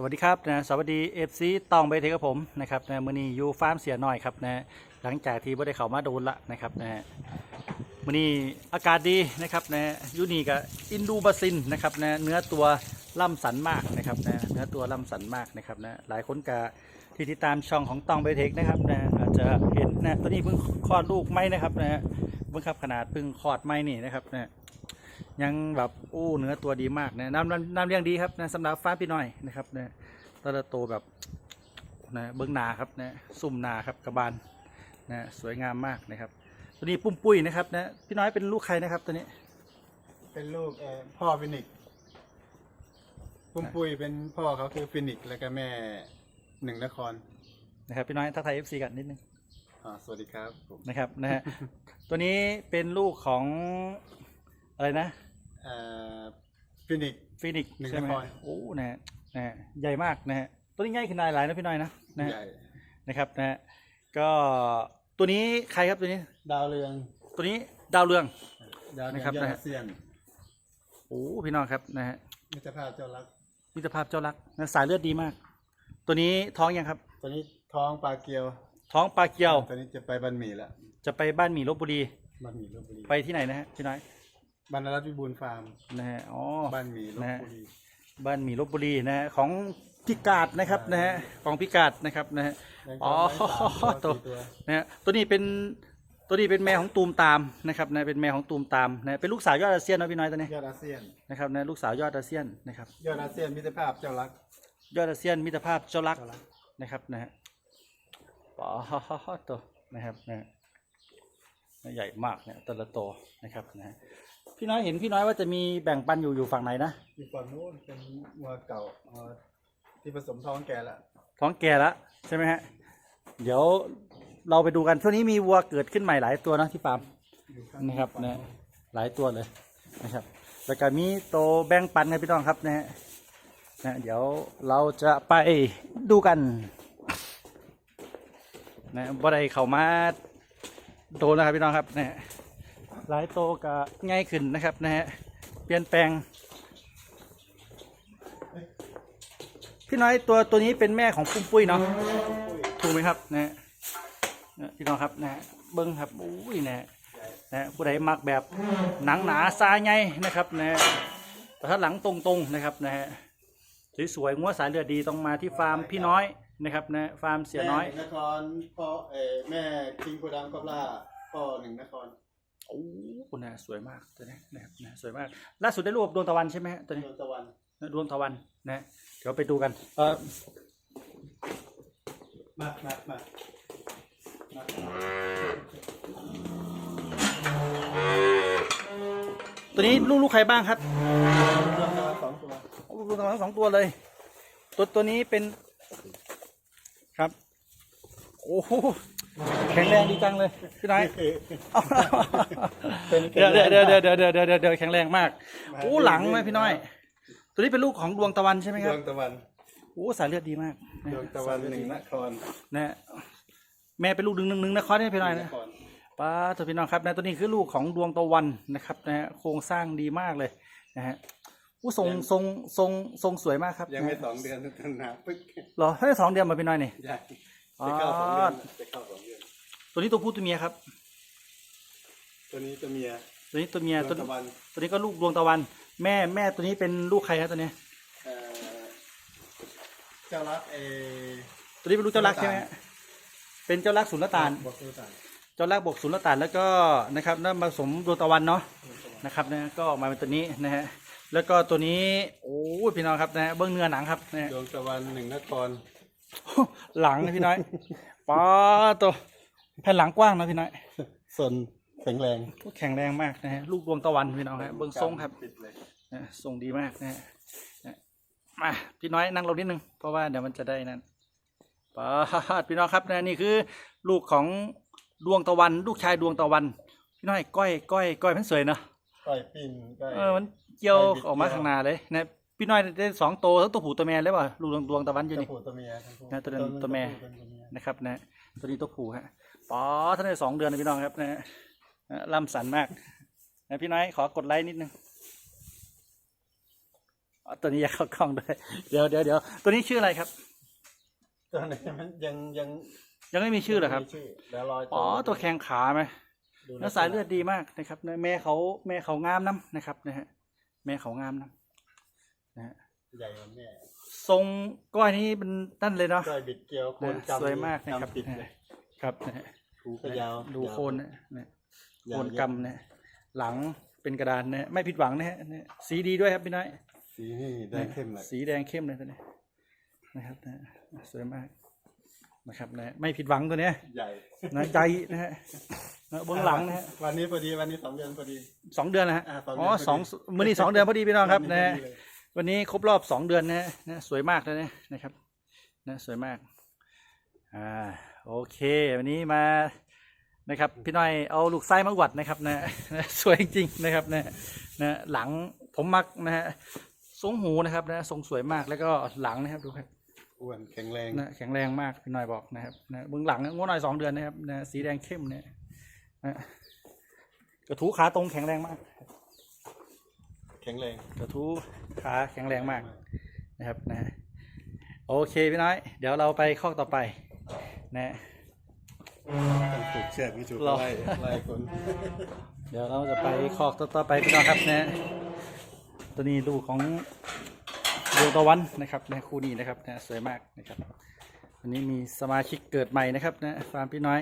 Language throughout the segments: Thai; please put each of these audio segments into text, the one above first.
สวัสดีครับนะสวัสดีเอฟซีตองไปเทครับผมนะครับนะมือนี้อยู่ฟาร์มเสียหน่อยครับนะหลังจากที่ไ่ได้เข้ามาโดนละนะครับนะมือนี้อากาศดีนะครับนะยูนี่กับอินดูบาซินนะครับนะเนื้อตัวล่ำสันมากนะครับนะเนื้อตัวล่ำสันมากนะครับนะหลายคนกะที่ติดตามช่องของตองไปเทคนะครับนะอาจจะเห็นนะตัวนี้เพิ่งคลอดลูกไหมนะครับนะเพิ่งครับขนาดเพิ่งคลอดไหมนี่นะครับนะ ยังแบบอู้เนื้อตัวดีมากนะน้ำน้ำน้ำเลี้ยงดีครับนะสำหรับฟ้าพี่น้อยนะครับนะตะละโตแบบนะเบิ้งหนาครับนะซุ่มหนาครับกระบาลนะสวยงามมากนะครับ ตัวนี้ปุ้มปุ้ยนะครับนะพี่น้อยเป็นลูกใครนะครับตัวนี้ เป็นลูกเอ่อพ่อฟินิกซ์ปุ้มปุยเป็นพ่อเขาคือฟินิกซ์แล้วก็แม่หนึ่งนครนะครับพี่น้อยทักทายเอฟซีกันนิดนึงอ่าสวัสดีครับผมนะครับนะฮะ ตัวนี้เป็นลูกของอะไรนะเอ่อ ฟินิกซ์ฟินิกซ์หนึ่งใช่ไหมนครโอ้นะฮะนะฮะใหญ่มากนะฮะตัวนี้ใหญ่ขึ้นหลายนะพี่น้อยนะนะฮะใหญ่นะครับนะฮะก็ตัวนี้ใครครับตัวนี้ ดาวเรืองตัวนี้ดาวเรือง ดาวเรืองนะครับยอดนะฮะอาเซียนโอ้พี่น้องครับนะฮะมิตรภาพเจ้ารัก มิตรภาพเจ้ารักนะสายเลือดดีมาก ตัวนี้ท้องยังครับ ตัวนี้ท้องปลาเกียว ท้องปลาเกียวตัวนี้จะไปบันหมี่แล้วจะไปบ้านหมี่ลบบุรี บันหมี่ลบบุรีไปที่ไหนนะฮะพี่น้อย บรรณรัตน์วิบูลย์ฟาร์มนะฮะอ๋อบ้านหมี่ลบนะฮะบุรีบ้านหมี่ลบบุรีนะฮะของพิกาดนะครับนะฮะของพิกาดนะครับนะฮะแรงอ๋อสามตัวสี่ตัวนะฮะตัวนี้เป็นตัวนี้เป็นแม่ของตูมตามนะครับนะเป็นแม่ของตูมตามนะเป็นลูกสาวยอดอาเซียนนะพี่น้อยตัวนี้ยอดอาเซียนนะครับนะลูกสาวยอดอาเซียนนะครับยอดอาเซียนมิตรภาพเจ้ารัก ยอดอาเซียนมิตรภาพเจ้ารักเจ้ารักนะครับนะฮะปอตัวนะครับนะฮะใหญ่มากเนี่ยแต่ละโตวนะครับนะฮะ พี่น้อยเห็นพี่น้อยว่าจะมีแบ่งปันอยู่อยู่ฝั่งไหนนะอีกฝั่งนู้นเป็นวัวเก่าวัวที่ผสมท้องแก่ละท้องแก่แล้วใช่ไหมฮะเดี๋ยวเราไปดูกันช่วงนี้มีวัวเกิดขึ้นใหม่หลายตัวนะที่ฟาร์ม อยู่ข้างนะครับนะหลายตัวเลยนะครับ แล้วก็มีโตวแบ่งปันกันพี่น้องครับนะฮะนะเดี๋ยวเราจะไปดูกันนะบ่ได้เข้ามาโดนนะครับพี่น้องครับนะฮะ หลายโตก็ง่ายขึ้นนะครับนะฮะเปลี่ยนแปลง พี่น้อยตัวตัวนี้เป็นแม่ของปุ้มปุ้ยเนาะถูกไหมครับนะฮะพี่น้องครับนะฮะเบิ้งครับอุ้ยนะฮะนะผู้ใดมักแบบหนังหนาซาไงนะครับนะแต่ถ้าหลังตรงๆนะครับนะฮะสวยๆงัวสายเลือดดีต้องมาที่ฟาร์มพี่น้อยนะครับนะฟาร์มเสียน้อย แม่งนครพ่อเออแม่คิงโคดังกอบล่าพ่อหนึ่งนคร โอ้โหนะสวยมากตัวนี้นะครับนะสวยมาก ล่าสุดได้รูปดวงตะวันใช่ไหมฮะตัวนี้ดวงตะวันนะดวงตะวันนะเดี๋ยวไปดูกัน เออมามามามาตัวนี้ลูกๆใครบ้างครับดวงตะวันสองตัวโอ้ดวงตะวันทั้งสองตัวเลย ตัวตัวนี้เป็นครับ โอ้โห แข็งแรงดีจังเลยพี่นายเดี๋ยวเดี๋ยวเดี๋ยวเดี๋ยวเดี๋ยวแข็งแรงมากโอ้หลังไหมพี่น้อย ตัวนี้เป็นลูกของดวงตะวันใช่ไหมครับดวงตะวันโอ้สายเลือดดีมากดวงตะวันหนึ่งนครนะแม่เป็นลูกหนึ่งหนึ่งนครนี่พี่น้อยนะป้าตัวพี่น้องครับนะตัวนี้คือลูกของดวงตะวันนะครับนะโครงสร้างดีมากเลยนะฮะอู้ทรงทรงทรงทรงสวยมากครับ ยังไม่สองเดือนนะปึ๊กหรอถ้าได้สองเดือนมาพี่น้อยนี่ อ๋อจะเข้าสองเดือนจะเข้าสองเดือนตัวนี้ตัวผู้ตัวเมียครับ ตัวนี้ตัวเมียตัวนี้ตัวเมียดตัววงตะวันตัวนี้ก็ลูกดวงตะวัน แม่แม่ตัวนี้เป็นลูกใครครับตัวนี้เอ่อเจ้ารักเออตัวนี้เป็นลูกเจ้ารักใช่ไหมฮะเป็นเจ้ารักสุลต่าน บอกตัวต่างเจ้ารักบวกสุลต่านแล้วก็นะครับนั่นผสมดวงตะวันเนาะนะครับนะก็ออกมาเป็นตัวนี้นะฮะแล้วก็ตัวนี้โอ้ยพี่น้องครับนะฮะเบื้องเนื้อหนังครับนะฮะดวงตะวันหนึ่งนคร หลังนะพี่น้อยป้าตัวแผ่นหลังกว้างนะพี่น้อยส่วนแข็งแรงแข็งแรงมากนะฮะลูกดวงตะวันพี่น้องครับเบื้องทรงครับปิดเลยนะทรงดีมากนะฮะนะมาพี่น้อยนั่งลงนิดนึงเพราะว่าเดี๋ยวมันจะได้นั่นป้าดพี่น้องครับนะนี่คือ ลูกของดวงตะวัน ลูกชายดวงตะวัน พี่น้อยก้อยก้อยก้อยมันสวยเนาะก้อยปิ้นก้อยเออมันเกี่ยวก้อยบิดออกมาเกี่ยวข้างหน้าเลยนะ พี่น้อยได้สองโตวทั้งตัวผู้ตัวแม่เลยป่ะลูกดวงดวงตะวันอยู่ตัวนี่ ผู้ตัวเมียทั้งคู่นะตัวนั้นตัวแม่ตัวผู้ตัวเมียนะครับนะตัวนี้ตัวผู้ฮะป๋อท่านได้สองเดือนนะพี่น้องครับนะฮะนะล่ำสันมากนะพี่น้อยขอกดไลค์นิดนึงอ๋อตัวนี้อยากเข้ากล้องด้วยเดี๋ยวเดี๋ยวเดี๋ยวตัวนี้ชื่ออะไรครับ ตัวนี้มันยังยังยังไม่มีชื่อเหรอครับไม่มีชื่อแล้วรออ๋อตัวแข้งขาไหม ดูแล้วสายเลือดดีมากนะครับนะแม่เขาแม่เขางามน้ำนะครับนะฮะแม่เขางามน้ำ นะฮะใหญ่กว่าแม่ทรงก้อยนี้เป็นนั่นเลยเนาะก้อยบิดเกลียวโคนนะกำสวยมากนะครับกำติดเลยครับนะฮะหูก็ยาวดูโคนนะนะยาวโคนกำนะหลังเป็นกระดานนะไม่ผิดหวังนะฮะนะสีดีด้วยครับพี่น้อย สีนี่แดงเข้มเลยสีแดงเข้มเลยตัวนี้นะครับนะสวยมากนะครับนะไม่ผิดหวังตัวเนี้ยใหญ่นะใจนะฮะนะเบื้องหลังนะฮะวันนี้พอดีวันนี้สองเดือนพอดีสองเดือนนะฮะอ่าสองเดือ๋อนอพอดี สองมื้อนี้สองเดือนพอดีพี่น้องครับวันะพฮะอดีเลย วันนี้ครบรอบสองเดือนนะฮะนะสวยมากเลยนะนะครับนะสวยมากอ่าโอเค วันนี้มานะครับพี่น้อยเอาลูกไส้มาอวดนะครับนะนะสวยจริงๆนะครับนะนะหลังผมมักนะฮะทรงหูนะครับนะทรงสวยมากแล้วก็หลังนะครับดูครับอ้วนแข็งแรงนะแข็งแรงมากพี่น้อยบอกนะครับนะเบื้องหลังงวหน่อยสองเดือนนะครับนะสีแดงเข้มเนี่ยนะกระทู้ขาตรงแข็งแรงมากแข็งแรงกระทู้ขาแข็งแรงมากนะครับนะโอเคพี่น้อย เดี๋ยวเราไปข้อต่อไปนะต้องผูกเชือกนี่จูบรอไล่ไล่คนเดี๋ยวเราจะไปข้อต่อไปพี่น้องครับนะตัวนี้ลูกของดวงตะวันนะครับนะคู่นี้นะครับนะสวยมากนะครับวันนี้มีสมาชิกเกิดใหม่นะครับนะฟาร์มพี่น้อย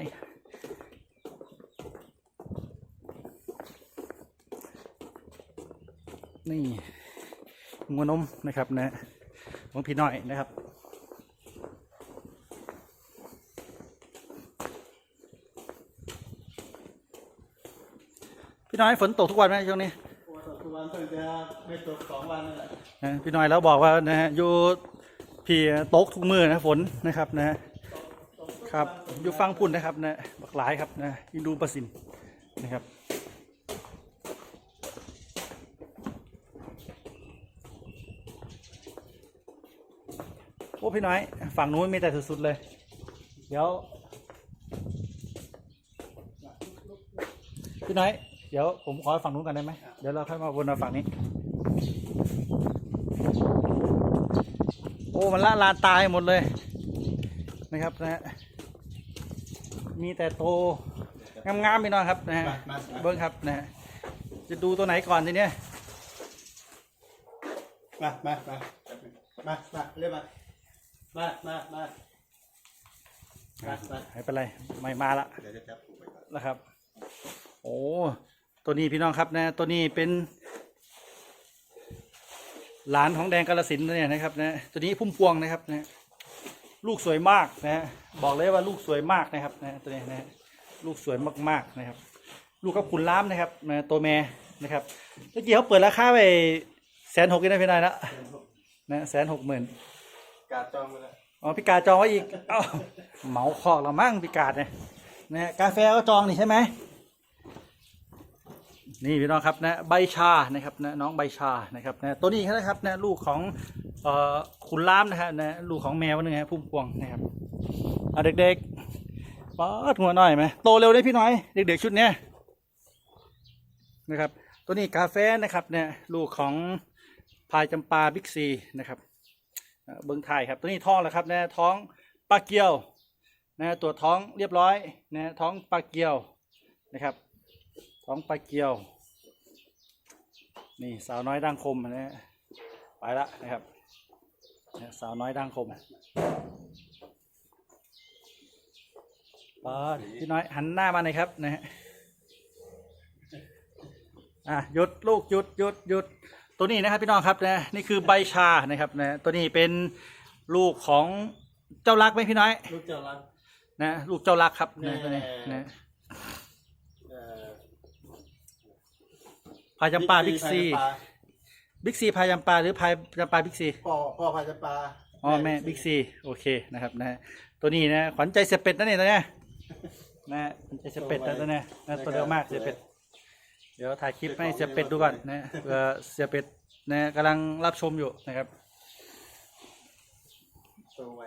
นี่งัวนมนะครับนะของพี่น้อยนะครับพี่น้อยฝนตกทุกวันไหมช่วงนี้โอ้ตกทุกวันเพิ่งจะไม่ตกสองวันนั่นแหละนะพี่น้อยแล้วบอกว่านะฮะอยู่พี่ตกทุกมือนะฝนนะครับนะครับอยู่ฟังพุ่นนะครับนะบักหลายครับนะอินดูประสินนะครับ พี่น้อย ฝั่งนู้นมีแต่สุดๆเลย เดี๋ยว พี่น้อย เดี๋ยวผมขอฝั่งนู้นกันได้ไหมเดี๋ยวเราค่อยมาวนมาฝั่งนี้ โอ้มันละลานตายหมดเลย นะครับนะฮะมีแต่โตงามๆพี่น้องครับนะฮะมามามาเบิ้งครับนะฮะจะดูตัวไหนก่อนทีเนี้ยมามามามามาเรียกมา มามามามามาไม่เป็นไรไม่มาละเดี๋ยวจะจับผูกไปก่อนนะครับ โอ้ตัวนี้พี่น้องครับนะ ตัวนี้เป็น หลานของแดงกาลสินธุ์เนี่ยนะครับ นะ ตัวนี้พุ่มพวงนะครับนะ ลูกสวยมากนะฮะบอกเลยว่าลูกสวยมากนะครับ นะตัวนี้นะฮะลูกสวยมากๆนะครับ ลูกกับขุนล้ามนะครับนะตัวแม่นะครับเมื่อกี้เขาเปิดราคาไปแสนหกนะพี่นายนะนะแสนหกหมื่น กาจองไปแล้วอ๋อพี่กาจองไว้อีกเอ้าเหมาคอกเรามั่งพี่กาดเนี่ยนะกาแฟก็จองนี่ใช่ไหมนี่พี่น้องครับนะใบชานะครับนะน้องใบชานะครับนะตัวนี้นะครับนะลูกของเอ่อขุนล้ามนะครับนะลูกของแมวนึงฮะพุ่มพวงนะครับเอาเด็กๆป๊อดหัวหน่อยไหมโตเร็วเลยพี่น้อยเด็กๆชุดเนี้ยนะครับ ตัวนี้กาแฟนะครับเนี่ยลูกของพายจำปาบิ๊กซีนะครับ เบิ้องไทยครับตัวนี้ท้องแล้วครับนะท้องปลาเกียวนะตัวท้องเรียบร้อยนะท้องปลาเกียวนะครับ ท้องปลาเกียว นี่สาวน้อยดังคมนะไปละนะครับสาวน้อยดังคมปาดพี่น้อยหันหน้ามาหน่อยครับนะฮะอะหยุดลูกหยุดหยุดหยุด ตัวนี้นะครับพี่น้องครับนะนี่คือใบชานะครับนะตัวนี้เป็นลูกของเจ้ารักไหมพี่น้อย ลูกเจ้ารักนะลูกเจ้ารักครับนะแน่ตัวนี้นะเอ่อพายจำปาบิ๊กซีพายจำปาบิ๊กซีพายจำปาหรือพายจำปาบิ๊กซีพ่อพ่อพายจำปาอ๋อแม่บิ๊กซีโอเคนะครับนะตัวนี้นะขวัญใจเสียเป็ดนะเนี่ยตัวเนี้ยนะขวัญใจเสียเป็ดนะตัวเนี้ยนะตัวเร็วมากเสียเป็ด เดี๋ยวถ่ายคลิปให้เสียเป็ดดูก่อนนะเผื่อเสียเป็ดนะกำลังรับชมอยู่นะครับโตไว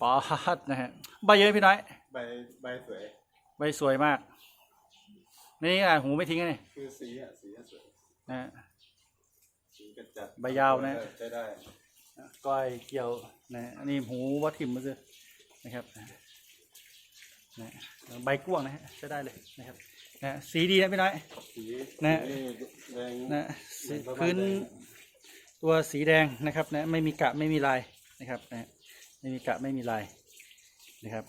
ปอดนะฮะใบเยอะไหมพี่น้อย ใบใบสวย ใบสวยมาก นี่อะหูไม่ทิ้งนะนี่คือสีอะสีอะสวยนะฮะ สีกระจะจัดใบยาวนะ ใช้ได้ก้อยเกี่ยวนะอันนี้หูวัดถิ่มมาซื้อนะครับนะใบกล้วงนะฮะใช้ได้เลยนะครับ นะสีดีนะพี่น้อย สีนะสีแดงนะสีเหมือนประมาณพื้นแดงตัวสีแดงนะครับนะไม่มีกะไม่มีลายนะครับนะไม่มีกะไม่มีลายนะครับ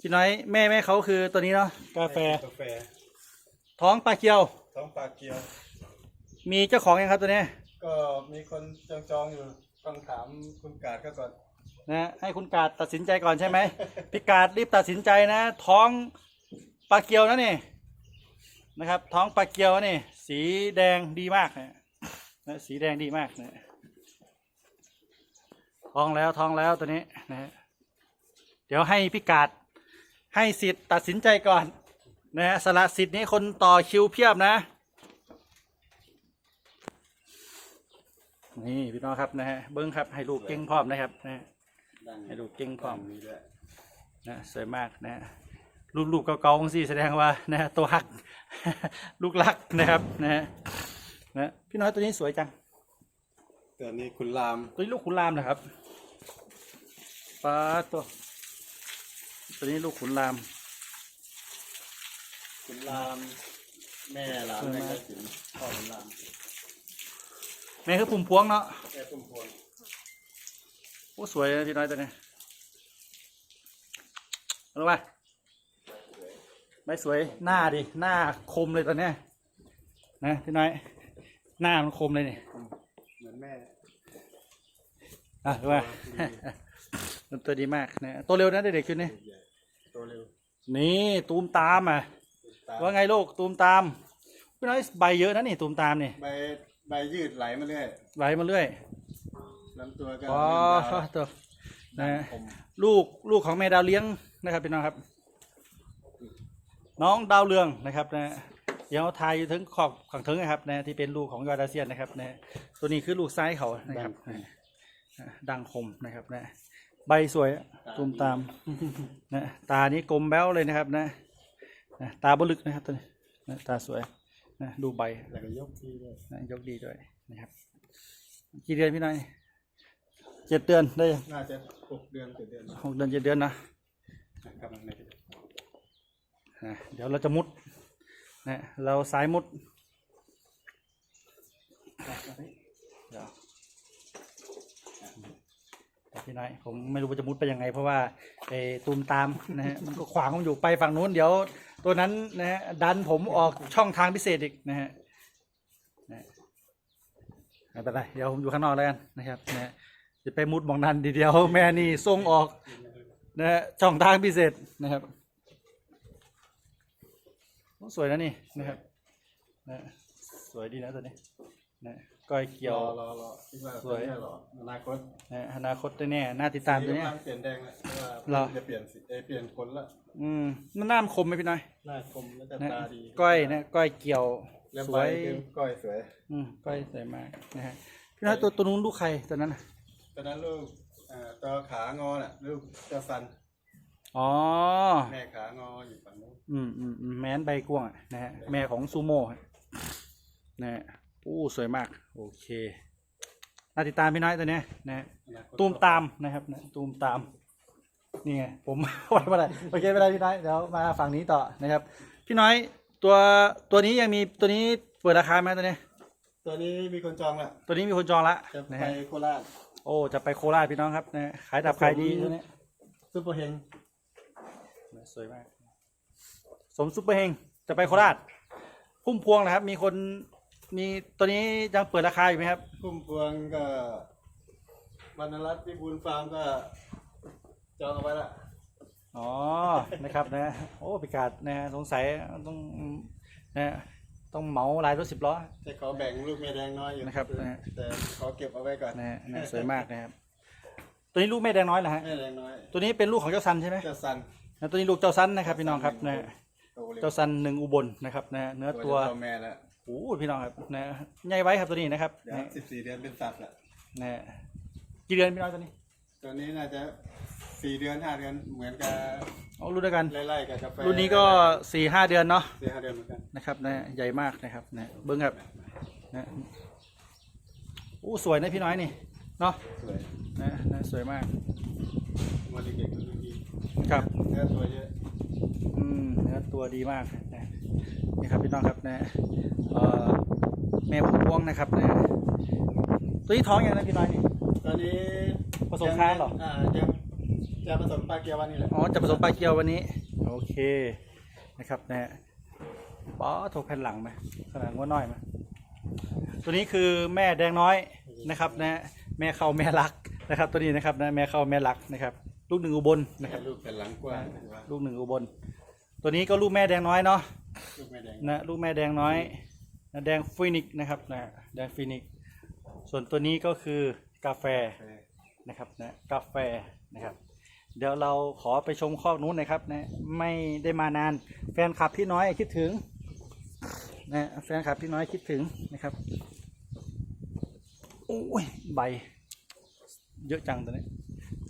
พี่น้อยแม่แม่เขาคือตัวนี้เนาะกาแฟ กาแฟ ท้องปลาเกียว ท้องปลาเกียว มีเจ้าของยังครับตัวเนี้ยก็มีคนจองๆอยู่ต้องถามคุณกาดก็ก่อนนะให้คุณกาดตัดสินใจก่อนใช่ไหมพี่กาดรีบตัดสินใจนะ ท้องปลาเกียวนะนี่ นะครับ ท้องปลาเกียวนี่ สีแดงดีมากนะนะสีแดงดีมากนะท้องแล้วท้องแล้วตัวนี้นะฮะเดี๋ยวให้พี่กาดให้สิทธิ์ตัดสินใจก่อนนะฮะสละสิทธิ์นี้คนต่อคิวเพียบนะ นี่พี่น้องครับนะฮะเบิ้งครับให้ลูกเก่งพร้อมนะครับนะฮะให้ดูกเก่งพร้อมนะสวยมากนะ รูปรูปเก่าๆสิแสดงว่านะตัวหักลูกรักนะครับนะฮะนะพี่น้อยตัวนี้สวยจังตัวนี้คุณราม ตัวนี้ลูกขุนรามนะครับปลาตัว ตัวนี้ลูกขุนรามคุณราม แม่รามสวยแม่มากกระสินพ่อคุณราม แม่คือปุ่มพวงเนาะ แม่พุ่มพวงโอ้สวยนะพี่น้อยตัวนี้รู้ป่ะ ไม่สวยหน้าดิหน้าคมเลยตอนเนี้ยนะพี่น้อยหน้ามันคมเลยนี่เหมือนแม่อะรู้ป่ะมันตัวดีมากนะตัวเร็วนะเด็กๆขึ้นนี่ใหญ่ตัวเร็วนี่ตูมตามอะตาว่าไงลูกตูมตามพี่น้อยใบเยอะนะนี่ตูมตามนี่ใบใบยืดไหลมาเรื่อยไหลมาเรื่อยลำตัวก็อ๋อยืดยาวตัวนะผมลูกลูกของแม่ดาวเลี้ยงนะครับพี่น้องครับ น้องดาวเรืองนะครับนะเดี๋ยวทายอยู่ถึงขอบของถึงนะครับนะที่เป็นลูกของยอร์ดาเซียนนะครับนะตัวนี้คือลูกซ้ายเขานะครับนะดังคมนะครับนะใบสวยตูมตามนะตานี้กลมแบ้วเลยนะครับนะนะตาบลึกนะครับตัวนี้นะตาสวยนะดูใบแล้วก็ยกที่ด้วยนะยกดีด้วยนะครับ กี่เดือนพี่น้อยเจ็ดเดือนได้ยังน่าจะหกเดือนเจ็ดเดือนหกเดือนเจ็ดเดือนนะกำลังใน นะเดี๋ยวเราจะมุดนะเราสายมุดเดี๋ยวพี่น้อยผมไม่รู้ว่าจะมุดไปยังไง เพราะว่าไอ้ตูมตามนะฮะมันก็ขวางผมอยู่ไปฝั่งนู้นเดี๋ยว ตัวนั้นนะฮะดันผมออกช่องทางพิเศษอีกนะฮะไม่เป็นไรเดี๋ยวผมอยู่ข้างนอกแล้วกันนะครับนะฮะจะไปมุดมองนั้นดีเดียวแม่นี่ส่งออกนะฮะช่องทางพิเศษนะครับ สวยนะนี่นะครับนะสวยดีนะตัวนี้นะก้อยเกี่ยว รอรอรอคิดว่าสวยตัวเนี้รออนาคตนะอนาคตแน่ๆน่าติดตามตัวเนี้ย สีกำลังเปลี่ยนแดงแล้วเพราะว่าเหรอ จะเปลี่ยนสีเอยเปลี่ยนคนละอืมมันหน้ามนคมไหมพี่น้อยหน้าคมแล้วก็นะตาดีก้อยนะก้อยเกี่ยวแล้วสใบวยคือก้อยสวยอืมก้อยสวยมากนะฮะพี่น้อยตัวตัวนู้นลูกใครตัวนั้นน่ะตอนนั้นลูกเอ่อตัวขางอน่ะลูกเจ้าสันอ๋อ แม่ขางออยู่ฝั่งนู้น อืมอืมอืมแม้นใบกวางอะนะฮะแม่ของซูโม่ฮะนะฮะอู้สวยมาก โอเคน่าติดตามพี่น้อยตัวเนี้ยนะฮะอนาคตูมตามนะครับนะตูมตามนี่ไงผมไว้ไม่ได้โอเคไม่ได้พี่น้อยเดี๋ยวมาฝั่งนี้ต่อนะครับ พี่น้อยตัวตัวนี้ยังมีตัวนี้เปิดราคาไหมตัวนี้ ตัวนี้มีคนจองละตัวนี้มีคนจองละจะนะไปฮะโคราชโอ้จะไปโคราชพี่น้องครับนะฮะขายดับขายดีตัวนี้ซุปเปอร์เฮงสวยมาก สมซุปเปอร์เฮงจะไปโคราชพุ่มพวงนะครับ มีคนมีตัวนี้ยังเปิดราคาอยู่ไหมครับ พุ่มพวงก็วรรณรัตน์พิบูลฟาร์มก็จองเอาไว้ละอ๋อ นะครับนะ โอ้พิกาดนะฮะสงสัยต้องนะฮะต้องเหมาหลายรถสิบล้อ แต่ขอแบ่งลูกแม่แดงน้อยอยู่นะครับนะฮะ แต่ขอเก็บเอาไว้ก่อนนะฮะนะสวยมากนะครับ ตัวนี้ลูกแม่แดงน้อยเหรอฮะ แม่แดงน้อยตัวนี้เป็นลูกของเจ้าซันใช่ไหมเจ้าสันนะตัวนี้ลูกเจ้าซันนะครับพี่น้องครับนะฮะ โตเร็วเจ้าซันหนึ่งอุบลนะครับนะเนื้อตัวตัวแม่แล้วโอ้โหพี่น้องครับนะใหญ่ไว้ครับตัวนี้นะครับเดี๋ยวนะสิบสี่เดือนเป็นสัตว์ละนะฮะกี่เดือนพี่น้องตัวนี้ตัวนี้น่าจะสี่เดือนห้าเดือนเหมือนกับเอารุ่นเดียวกัน ไล่ๆกับกาแฟรุ่นนี้ก็สี่ห้าเดือนเนาะสี่ห้าเดือนเหมือนกันนะครับนะใหญ่มากนะครับนะเบิ้งครับนะอู้สวยนะพี่น้อยนี่เนาะสวยนะนะสวยมากวันเด็กๆดูดีครับ เนื้อตัวเยอะ อืมเนื้อตัวดีมากนะนี่ครับพี่น้องครับนะเอ่อแม่ผมพวงนะครับนะตัวนี้ท้องยังนะพี่น้อยนี่ ตอนนี้ผสมค้างเหรอ อ่ายังจะผสมปลาเกียววันนี้แหละอ๋อจะผสมปลาเกียววันนี้ โอเคนะครับนะป๊อโทรแผ่นหลังไหมขนาดงว่าน้อยไหมตัวนี้คือแม่แดงน้อยนะครับนะแม่เข้าแม่รักนะครับ ตัวนี้นะครับนะแม่เข้าแม่รักนะครับ ลูกหนึ่งอุบลนะครับลูกเป็นหลังกว้างถือว่าลูกหนึ่งอุบล ตัวนี้ก็ลูกแม่แดงน้อยเนาะลูกไม่แดงนะลูกแม่แดงน้อยนะแดงฟินิกซ์นะครับนะแดงฟินิกซ์ส่วนตัวนี้ก็คือกาแฟเออนะครับนะกาแฟนะครับ เดี๋ยวเราขอไปชมคอกนู้นหนะครับนะไม่ได้มานานแฟนคลับพี่น้อยคิดถึงนะแฟนคลับพี่น้อยคิดถึงนะครับโอ้ยใบเยอะจังตัวนี้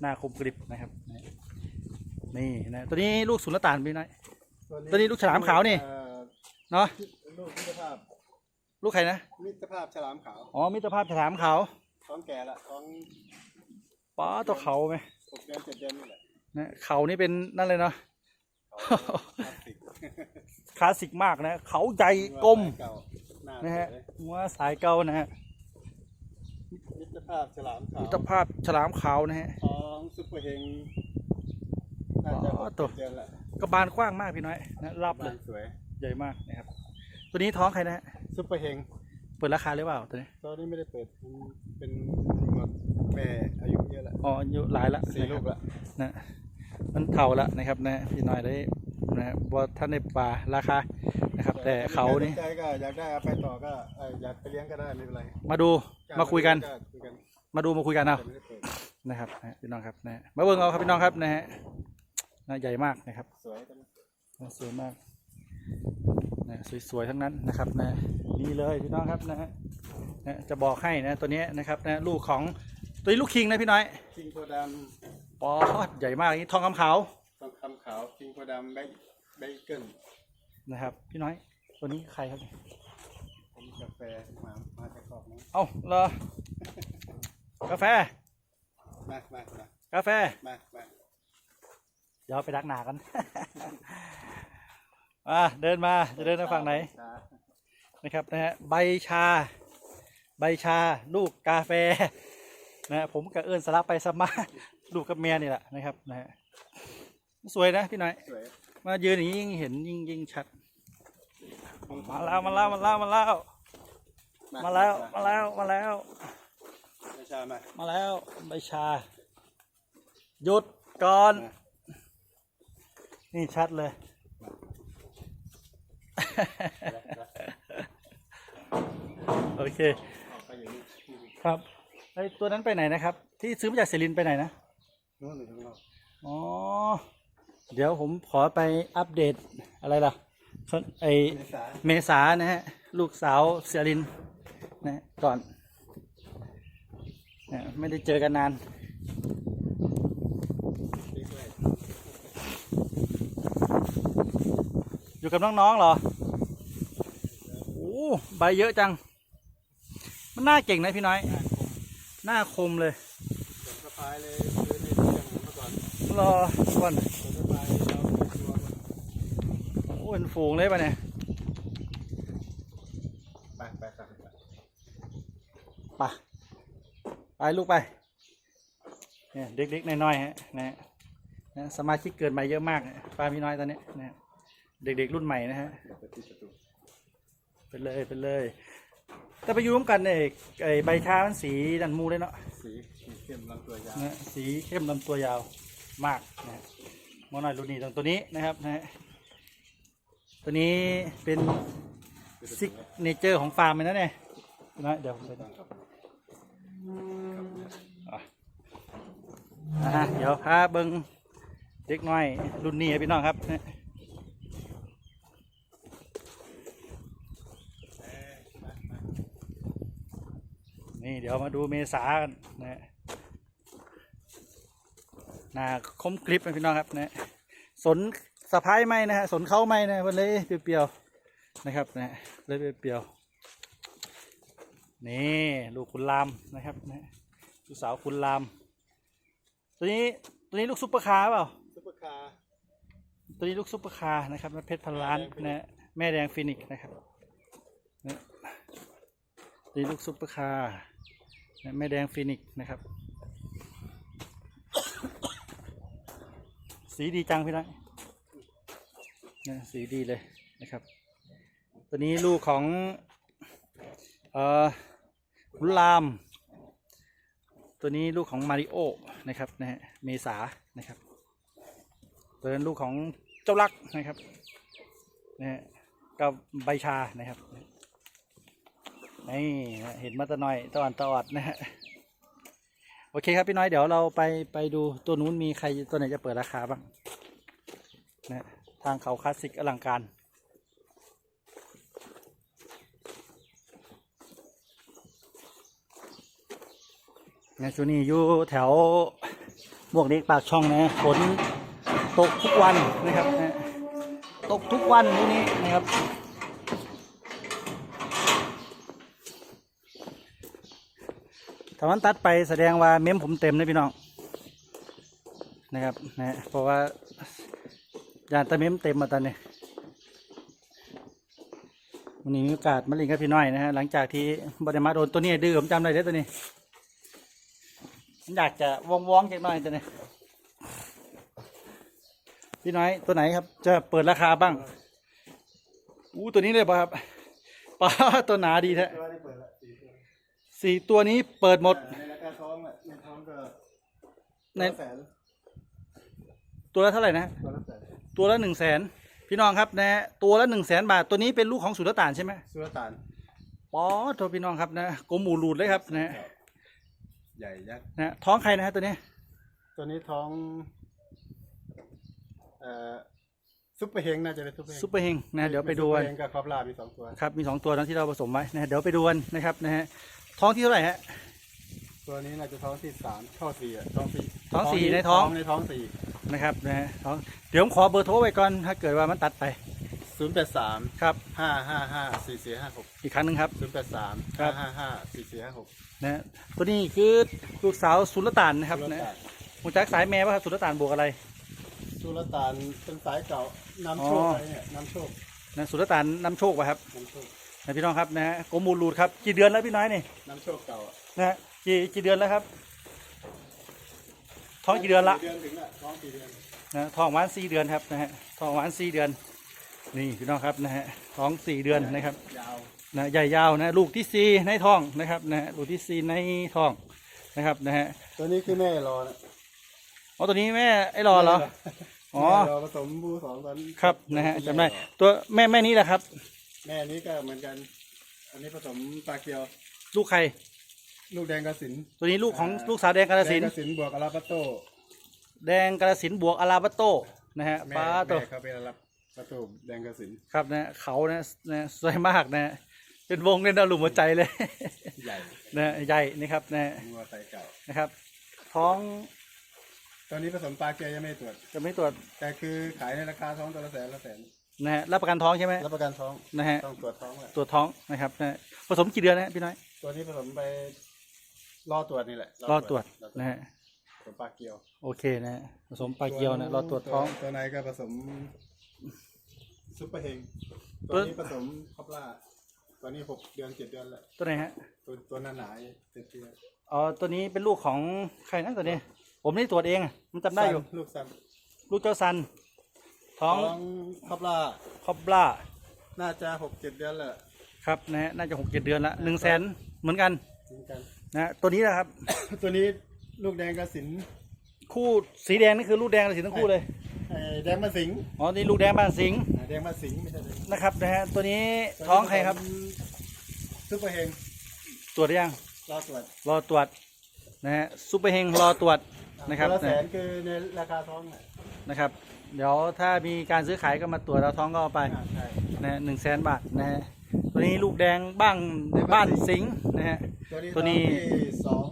หน้าคมกริบนะครับนะนี่นะตัวนี้ลูกสุลต่านพี่น้อยตัวนี้ลูกฉลามขาวนี่เอ่อเนาะลูกมิตรภาพ ลูกใครนะมิตรภาพฉลามขาวอ๋อมิตรภาพฉลามเขาวท้องแก่ละท้องป้าตัวเขาไหมหกเดือนเจ็ดเดือนนี่แหละนะเขานี่เป็นนั่นเลยเนาะเขาพลาสติกคลาสสิกมากนะ เขาใหญ่กลมเก่าหน้านะฮะสวยหัว่าสายเก่านะฮะมิตรภาพฉลามขาวมิตรภาพฉลามขาวนะฮะท้อง ซุปเปอร์เฮงน่าจะอ๋อหกตัวเดือนละก็บานกว้างมากพี่น้อยนะรับเลบายนสวยใหญ่มากนะครับ ตัวนี้ท้องใครนะฮะซุปเปอร์เฮงเปิดราคาหรือเปล่าตัวนี้ตัวนี้ไม่ได้เปิดมันเป็นหมดแม่อายุเยอะละอ๋ออายุหลายละสี่ลูกละนะมันเท่าละนะครับนะพี่น้อยได้นะว่าท่านในป่าราคานะครับ แต่เขานี่ใครสใจก็อยากได้เอาไปต่อก็เอ่ออยากไปเลี้ยงก็ได้ไม่เป็นไรมาดูมาคุยกัน คุยกันมาดูมาคุยกันเอาแต่ไม่ได้เปิด นะครับนะพี่น้องครับนะมาเบิ่งเอาครับพี่น้องครับนะฮะนะใหญ่มากนะครับสวยจังนะสวยมากนะสวยๆทั้งนั้นนะครับนะนี่เลยพี่น้องครับนะฮะนะจะบอกให้นะตัวเนี้ยนะครับนะลูกของตัวนี้ลูกคิงนะพี่น้อยคิงโพดปอดใหญ่มากนี่ทองคำขาวำทองคำขาวคิงโพดำแบกเบเกิลนะครับ พี่น้อย ตัวนี้ใครครับผมกาแฟมามาจากขอบนะเอ้าเหรอกาแฟ มามามากาแฟมามาเดี๋ยวไปดักหนากัน อ่าเดินมาจะเดินมาฝั่งไหนช้านะครับนะฮะใบชา ใบชา ลูกกาแฟนะฮะผมกับเอิญสลับไปสมาลูกกับเมียนี่แหละนะครับนะฮะสวยนะพี่น้อยสวยมายืนอย่างนี้ยิ่งเห็นยิ่งยิ่งชัด มาแล้วมาแล้วมาแล้วมาแล้วมาแล้วมาแล้วมาแล้วไม่ ชามามาแล้วใบชา หยุดก่อนมานี่ชัดเลย โอเคออกไปอย่างนี้ครับไอตัวนั้นไปไหนนะครับ ที่ซื้อมาจากเซรินไปไหนนะนู่นอยู่ข้างนอกอ๋อ เดี๋ยวผมขอไปอัปเดตอะไรล่ะเขาไอเมษาเมษานะฮะ ลูกสาวเซรินนะฮะก่อนนะ ไม่ได้เจอกันนาน อยู่กับน้องๆเหรอ โอ้ใบเยอะจัง มันน่าเก่งนะพี่น้อย หน้าคมเลยสะพายเลยคือในเรื่องเมื่อก่อรอส่วนสะพายเราวมันโอ้เป็นฝูงเลยปะเนี่ยไปไปไป ไปไปไปลูกไปเนี่ยเด็กๆน้อยๆฮะนะฮะนะสมาชิกเกิดใหม่เยอะมากเนี่ยป้าพี่น้อยตอนนี้นะฮะเด็กๆรุ่นใหม่นะฮะเดี๋ยวไปที่ประตูเป็นเลยเป็นเลยแต่ไปอยู่ร่วมกันเนี่ยไอ้ใบชามันสีดันมูเลยเนาะสีสีเข้มลำตัวยาวนะสีเข้มลำตัวยาวมากนะฮะมอน้อยรุ่นนี้ตรงตัวนี้นะครับนะฮะตัวนี้เป็นซิกเนเจอร์ของฟาร์มเลยนะเนี่ยนะเดี๋ยวผมไป อะเดี๋ยวพาเบิงเด็กน้อยรุ่นนี้พี่น้องครับนี่เดี๋ยวมาดูเมษากันนะฮะนาคมคลิปนะพี่น้องครับนะสนสะพายไหมนะฮะสนเข้าไหมนะวันเลยเปรียวๆนะครับนะเลยเปรียวนี่ลูกคุณรามนะครับนะลูกสาวคุณราม ตัวนี้ตัวนี้ลูกซุปเปอร์คาร์เปล่าซุปเปอร์คาร์ตัวนี้ลูกซุปเปอร์คาร์นะครับเพชรพันล้านนะแม่แดงฟินิกซ์นะครับนะตัวนี้ลูกซุปเปอร์คาร์นะแม่แดงฟินิกซ์นะครับ สีดีจังพี่น้อยนะสีดีเลยนะครับ ตัวนี้ลูกของเอ่อขุนราม ตัวนี้ลูกของมาริโอนะครับนะฮะเมษานะครับตัวนั้นลูกของเจ้าลักนะครับนะฮะกับใบชานะครับนี่เห็นมาแตะน้อยตะวันตะออดนะฮะโอเคครับพี่น้อยเดี๋ยวเราไปไปดูตัวนู้นมีใครตัวไหนจะเปิดราคาบ้างนะทางเขาคลาสสิกอลังการ นะช่วงนี้อยู่แถวมวกเด็กปากช่องนะฝนตกทุกวันนะครับนะตกทุกวันช่วงนี้นะครับถ้ามันตัดไปแสดงว่าเม้มผมเต็มนะพี่น้องนะครับนะเพราะว่ายานตะเม้มเต็มมาตอนนี้วันนี้มีโอกาสมาเล่นกับพี่น้อยนะฮะหลังจากที่บไดมาโดนตัวนี้ดื้อผมจำได้เด้ตัวนี้ อยากจะวองวองๆจักหน่อยตัวนี้พี่น้อยตัวไหนครับ จะเปิดราคาบ้างอู้ตัวนี้เลยป่ะครับป้าตัวหนาดีแท้ตัวนี้เปิดละสี่ตัวสี่ตัวนี้เปิดหมดในราคาท้องอะในท้องก็ในตัวละแสนตัวละเท่าไหร่นะตัวละแสนตัวละหนึ่งแสนพี่น้องครับนะตัวละหนึ่งแสนบาทตัวนี้เป็นลูกของสุลต่านใช่ไหมสุลต่านป๋อตัวพี่น้องครับนะกลมหมูรูดเลยครับนะ ใหญ่ยักษ์นะท้องใครนะฮะตัวนี้ ตัวนี้ท้องเอ่อซุปเปอร์เฮงน่าจะเป็นซุปเปอร์เฮงซุปเปอร์เฮงนะเดี๋ยวไปดูซุปเปกัอนร์เฮงกับครอบลามีสองตัว ครับมีสองตัวนะที่เราผสมไว้นะฮะเดี๋ยวไปดูกันนะครับนะฮะท้องที่เท่าไหร่ฮะ ตัวนี้น่าจะท้องที่สามท้องสี่อะท้องสี่ท้องสี่ในท้อง ในท้องสี่นะครับนะฮะท้องเดี๋ยวผมขอเบอร์โทรไว้ก่อนถ้าเกิดว่ามันตัดไป ศูนย์แปดสามครับห้าห้าห้าสี่สี่ห้าหกอีกครั้งหนึ่งครับ ศูนย์แปดสามครัห้าบ ห้าห้าสี่สี่ห้าหกนะฮะตัวนี้คือลูกสาวสุลต่านนะครับนะหูจักสายแม่ป่ะครับสุลต่านบวกอะไร สุลต่านเป็นสายเก่านำโชคอ๋ออะไรเนี่ยนำโชคนะสุลต่านนำโชคป่ะครับนำโชคนะพี่น้องครับนะฮะโกมูลรูดครับกี่เดือนแล้วพี่น้อยนี่นำโชคเก่าอะนะฮะกี่กี่เดือนแล้วครับ ท้องกี่เดือนละสี่เดือนถึงละท้องสี่เดือนนะท้องหวานสี่เดือนครับนะฮะท้องหวานสี่เดือน นี่พี่น้องครับนะฮะท้องสี่เดือนนะครับยาวนะใหญ่ยาวนะลูกที่สี่ในท้องนะครับนะฮะลูกที่สี่ในท้องนะครับนะฮะตัวนี้คือแม่รอนะอ๋อตัวนี้แม่ไอ้รอเหรออ๋อแม่รอผสมบูสองตอนครับนะฮะจำได้ตัวแม่แม่นี้แหละครับ แม่นี้ก็เหมือนกัน อันนี้ผสมปลาเกียว ลูกใคร ลูกแดงกระสิน ตัวนี้ลูกของลูกสาวแดงกาลสินแดงธุ์กระสินบวกอาราปาโต้แดงกาลสินธุ์บวกอาราบัตโตนะฮะแม่ป้าโตแม่เขาเป็นอารา ปาโต้แดงกระสินครับนะฮะเขานะนะสวยมากนะฮะเป็นวงเล่นดาวหลุมหัวใจเลย ใหญ่นะฮะใหญ่นะครับนะฮะงัวไตเก่านะครับ ท้อง ตอนนี้ผสมปลาเกียวยังไม่ตรวจจะไม่ตรวจแต่คือขายในราคาท้องตัวละแสนละแสนนะฮะรับประกันท้องใช่ไหมรับประกันท้องนะฮะต้องตรวจท้องแหละตรวจท้องนะครับนะฮะผสมกี่เดือนนะฮะพี่น้อย ตัวนี้ผสมไปรอตรวจนี่แหละรอตรวจอนะฮะผสมปลาเกียว โอเคนะฮะผสมปลาเกียวนะรอตรวจท้อง ตัวในก็ผสม ซุปเปอร์เฮงตัตัววนี้ผสมคอปล่าตัวนี้หกเดือนเจ็ดเดือนแล้วตัวไหนฮะ ตัวตัวหนาหนาๆเจ็ดเดือนอ๋อ ตัวนี้เป็นลูกของใครนะตัวนี้ ผมได้ตรวจเองอะมันจำได้อยู่ลูกซันลูกเจ้าซัน ท้องคอปล่าคอบล่า น่าจะหกเจ็ดเดือนแล้วครับนะฮะน่าจะหกเจ็ดเดือนละหนึ่งแสนเหมือนกันเหมือนกัน นะฮะตัวนี้นะครับ ตัวนี้ลูกแดงกระสิน คู่สีแดงนี่คือลูกแดงกับสีทั้งคู่เลยไอ้แดงมาสิงอ๋อนี่ลูกแดงบ้านสิงห์อ่าแดงมาสิงไม่ใช่แดงนะครับนะฮะตัวนี้ท้องใครครับ ซุปเปอร์เฮงตรวจหรือยังรอตรวจรอตรวจนะฮะซูเปอร์เฮงรอตรวจนะครับ ตัวละแสนะนคือในราคาท้องน่ะนะครับ เดี๋ยวถ้ามีการซื้อขายก็มาตรวจเราท้องก็เอาไปอ่าใช่นะฮะหนึ่งแสนบาทนะฮะตัวนี้ลูกแดงบ้างบ้านสิงห์นะฮะ ตัวนี้ตัวนี้ ท้องที่สอง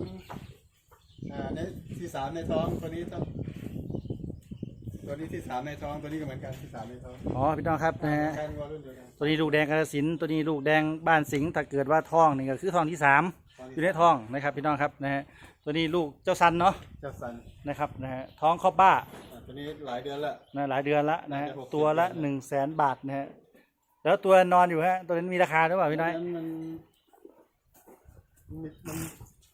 อ่าในที่สามในท้องตัวนี้ต้องตัวตัวนี้ที่สามในท้องตัวนี้ก็เหมือนกันที่สามในท้องอ๋อพี่น้องครับนะฮะใช่วัวรุ่นเดียวกันตัวนี้ลูกแดงกระสินธุ์ตัวนี้ลูกแดงบ้านสิงห์ถ้าเกิดว่าท้องนี่ก็คือท้องที่สามอยู่ในท้องนะครับพี่น้องครับนะฮะตัวนี้ลูกเจ้าซันเนาะเจ้าสันนะครับนะฮะท้องครอบบ้าอ่าตัวนี้หลายเดือนละ นะหลายเดือนละนะฮะน่าจะหกตัวละเดือนหนึ่งแสนบาทนะฮะแล้วตัวนอนอยู่ฮะตัวนั้นมีราคาหรือเปล่าพี่น้อยตัวมันมันมัน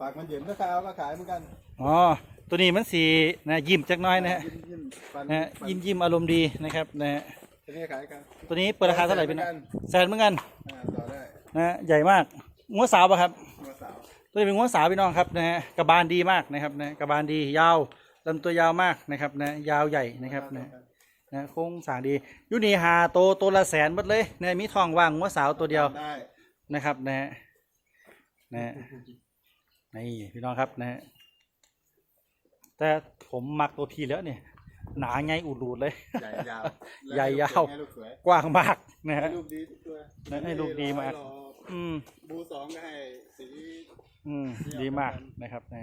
ปากมันเหยินถ้าขายเอาก็ขายเหมือนกันอ๋อตัวนี้มันสีนะยิ้มจักหน้อยนะฮะยิ้มยิ้มฟันนะฮะฟันยิ้มยิ้มอารมณ์ดีนะครับนะฮะตัวนี้ขายกันตัวนี้เปิดราคาเท่าไหร่พี่น้อยแสนเหมือนกันอ่าต่อได้นะฮะใหญ่มากงัวสาวปะครับตัวสาวตัวนี้เป็นงัวสาวพี่น้องครับนะฮะกระบาลดีมากนะครับนะกระบาลดียาวลำตัวยาวมากนะครับนะยาวใหญ่นะครับนะนะโครงสร้างดีอยูนี่หาโตตัวละแสนหมดเลยนะมีทองว่างงัวสาวตัวเดียวได้นะครับนะฮะนะฮะ นี่พี่น้องครับนะฮะแต่ผมมักตัวพี่แล้วเนี่ย หนาไงอุดรูดเลย ใหญ่ยาวใหญ่ยาวให้ลูกสวยกว้างมากนะให้ฮะลูกดีทุกตัวให้ลูกดีมากรออืม บูสองก็ให้สี อืมดีมากนะครับนะ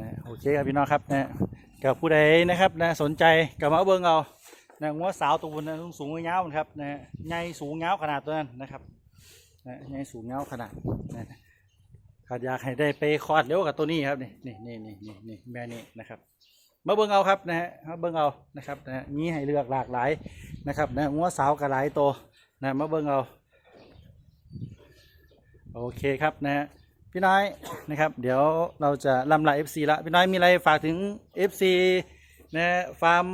นะโอเคครับพี่น้องครับนะกับผู้ใดนะครับนะสนใจกับมาเบิ่งเอานะงัวสาวตัวบนนะสูงสูงเงาวๆครับนะใหญ่สูงเงาวขนาดตัวนั้นนะครับนะใหญ่สูงเงาวขนาดนะ ขาดอยากให้ได้ไปคลอดเร็วกับตัวนี้ครับนี่นี่นี่นี่นี่นี่แม่นี่นะครับมาเบิ่งเอาครับนะฮะมาเบิ่งเอานะครับนะมีให้เลือกหลากหลายนะครับนะงัวสาวกับหลายตัวนะมาเบิ่งเอาโอเคครับนะฮะพี่น้อยนะครับ เดี๋ยวเราจะลำลา FC ละพี่น้อยมีอะไรฝากถึง FC นะฮะฟาร์ม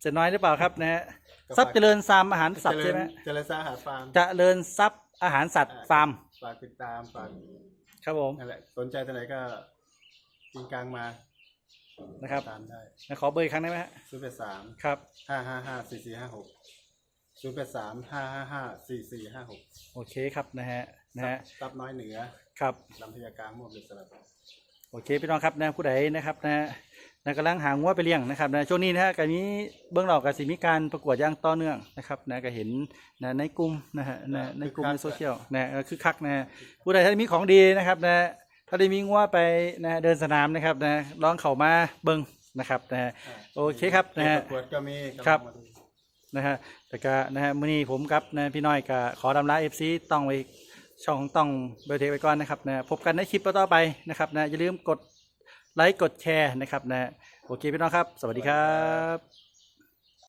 เสร็จน้อยหรือเปล่าครับนะฮะทรัพย์เจริญฟาร์มอาหารสัตว์ใช่ไหมเจริญสาหาฟาร์มเจริญทรัพย์อาหารสัตว์ฟาร์มฝากติดตามฝาก ครับผมนั่นแหละสนใจตัวไหนก็กินกลางมานะครับตามได้ขอเบอร์อีกครั้งได้ไหมฮะศูนย์แปดสามครับห้าห้าห้าสี่สี่ห้าหกศูนย์แปดสามห้าห้าห้าสี่สี่ห้าหกโอเคครับนะฮะนะฮะตับน้อยเหนือครับลำพญากลางม่วงเป็นสลับโอเคพี่น้องครับนะผู้ใดนะครับนะ นะกำลังหางัวไปเลี้ยงนะครับนะช่วงนี้นะฮะก็มีเบื้องหลังกับสิมีการประกวดอย่างต่อเนื่องนะครับนะก็เห็นนะในกลุ่มนะฮะนะในกลุ่มในโซเชียลนะก็คือคักนะผู้ใดถ้ามีของดีนะครับนะถ้าได้มีงัวไปนะเดินสนามนะครับนะลองเข้ามาเบิ้งนะครับนะโอเคครับนะฮะประกวดก็มีครับกำลังมาดูนะฮะแต่ก็นะฮะมื้อนี้ผมกับนะพี่น้อยก็ขอดำลาเอฟซีต้องไว้ช่องของต้องเบลเทคไปก่อนนะครับนะพบกันในคลิปต่อๆไปนะครับนะอย่าลืมกด ไลค์กดแชร์นะครับนะโอเคพี่น้องครับ สวัสดีครับ